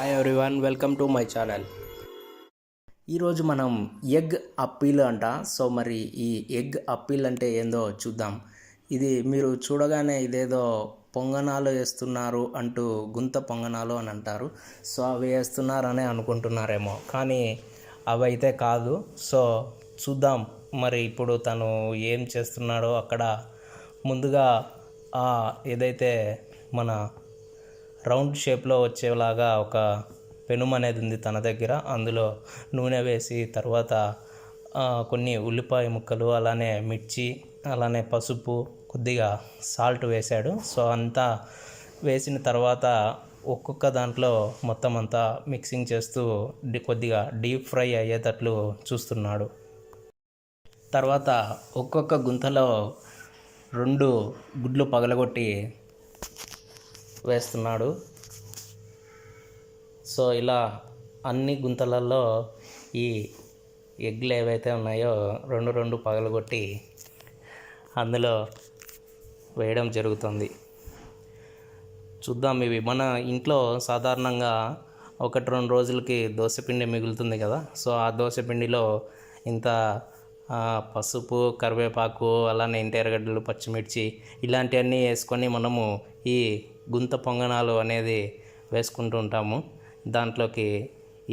Hi everyone welcome to my channel ఈరోజు మనం egg appeal అంట. సో మరి ఈ ఎగ్ అప్పీల్ అంటే ఏందో చూద్దాం. ఇది మీరు చూడగానే ఇదేదో పొంగనాలు వేస్తున్నారు అంటూ గుంత పొంగనాలు అని అంటారు. సో అవి వేస్తున్నారని అనుకుంటున్నారేమో. కానీ అవి అయితే కాదు. సో చూద్దాం. మరి ఇప్పుడు తను ఏం చేస్తున్నాడో అక్కడ ముందుగా ఆ ఏదైతే మన రౌండ్ షేప్లో వచ్చేలాగా ఒక పెనుమ్ అనేది ఉంది తన దగ్గర. అందులో నూనె వేసి తర్వాత కొన్ని ఉల్లిపాయ ముక్కలు అలానే మిర్చి అలానే పసుపు కొద్దిగా సాల్ట్ వేశాడు. సో అంతా వేసిన తర్వాత ఒక్కొక్క దాంట్లో మొత్తం అంతా మిక్సింగ్ చేస్తూ కొద్దిగా డీప్ ఫ్రై అయ్యేటట్లు చూస్తున్నాడు. తర్వాత ఒక్కొక్క గుంతలో రెండు గుడ్లు పగలగొట్టి వేస్తున్నాడు. సో ఇలా అన్ని గుంతలలో ఈ ఎగ్లు ఏవైతే ఉన్నాయో రెండు రెండు పగలగొట్టి అందులో వేయడం జరుగుతుంది. చూద్దాం ఇవి. మన ఇంట్లో సాధారణంగా ఒకటి రెండు రోజులకి దోశపిండి మిగులుతుంది కదా. సో ఆ దోశపిండిలో ఇంత పసుపు కరివేపాకు అలానే ఇంటి పచ్చిమిర్చి ఇలాంటివన్నీ వేసుకొని మనము ఈ గుంత పొంగనాలు అనేది వేసుకుంటూ ఉంటాము. దాంట్లోకి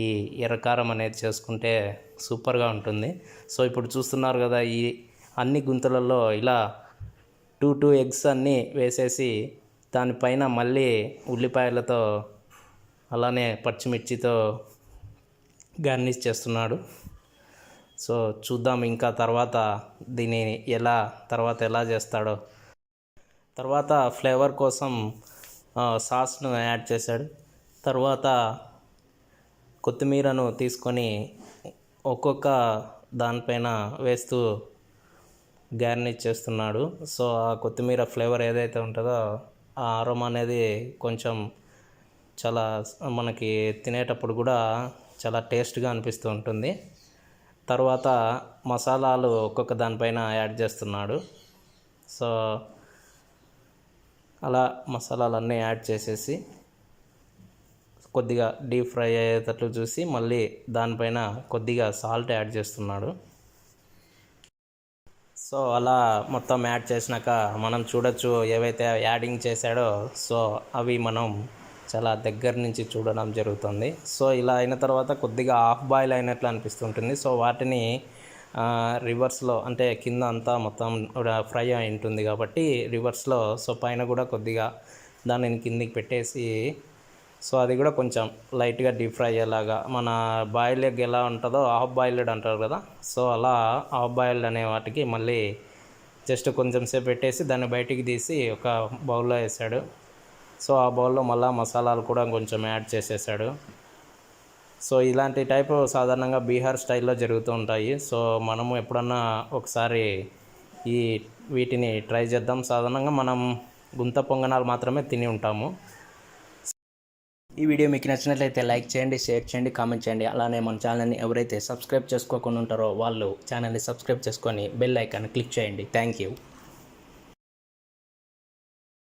ఈ ఎర్రకారం అనేది చేసుకుంటే సూపర్గా ఉంటుంది. సో ఇప్పుడు చూస్తున్నారు కదా ఈ అన్ని గుంతలలో ఇలా టూ టూ ఎగ్స్ అన్నీ వేసేసి దానిపైన మళ్ళీ ఉల్లిపాయలతో అలానే పచ్చిమిర్చితో గార్నిష్ చేస్తున్నాడు. సో చూద్దాం ఇంకా తర్వాత దీన్ని ఎలా తర్వాత ఎలా చేస్తాడో. తర్వాత ఫ్లేవర్ కోసం సాస్ను యాడ్ చేశాడు. తర్వాత కొత్తిమీరను తీసుకొని ఒక్కొక్క దానిపైన వేస్తూ గార్నిష్ చేస్తున్నాడు. సో ఆ కొత్తిమీర ఫ్లేవర్ ఏదైతే ఉంటుందో ఆ ఆరోమ అనేది కొంచెం చాలా మనకి తినేటప్పుడు కూడా చాలా టేస్ట్గా అనిపిస్తూ ఉంటుంది. తర్వాత మసాలాలు ఒక్కొక్క దానిపైన యాడ్ చేస్తున్నాడు. సో అలా మసాలాలన్నీ యాడ్ చేసేసి కొద్దిగా డీప్ ఫ్రై అయ్యేటట్లు చూసి మళ్ళీ దానిపైన కొద్దిగా సాల్ట్ యాడ్ చేస్తున్నాడు. సో అలా మొత్తం యాడ్ చేసినాక మనం చూడొచ్చు ఏవైతే యాడింగ్ చేశాడో సో అవి మనం చాలా దగ్గర నుంచి చూడడం జరుగుతుంది. సో ఇలా అయిన తర్వాత కొద్దిగా హాఫ్ బాయిల్ అయినట్లు అనిపిస్తుంటుంది. సో వాటిని రివర్స్లో అంటే కింద అంతా మొత్తం ఫ్రై అయి ఉంటుంది కాబట్టి రివర్స్లో సో పైన కూడా కొద్దిగా దానిని కిందికి పెట్టేసి సో అది కూడా కొంచెం లైట్గా డీప్ ఫ్రై అయ్యేలాగా మన బాయిల్ ఎగ్ ఎలా ఉంటుందో హాఫ్ బాయిల్డ్ అంటారు కదా సో అలా హాఫ్ బాయిల్డ్ అనే వాటికి మళ్ళీ జస్ట్ కొంచెం సేపు పెట్టేసి దాన్ని బయటికి తీసి ఒక బౌల్లో వేసాడు. సో ఆ బౌల్లో మళ్ళీ మసాలాలు కూడా కొంచెం యాడ్ చేసేసాడు. సో ఇలాంటి టైపు సాధారణంగా బీహార్ స్టైల్లో జరుగుతూ ఉంటాయి. సో మనము ఎప్పుడన్నా ఒకసారి ఈ వీటిని ట్రై చేద్దాం. సాధారణంగా మనం గుంత పొంగనాలు మాత్రమే తిని ఉంటాము. ఈ వీడియో మీకు నచ్చినట్లయితే లైక్ చేయండి షేర్ చేయండి కామెంట్ చేయండి. అలానే మన ఛానల్ని ఎవరైతే సబ్స్క్రైబ్ చేసుకోకుండా ఉంటారో వాళ్ళు ఛానల్ని సబ్స్క్రైబ్ చేసుకొని బెల్ ఐకాన్ క్లిక్ చేయండి. Thank you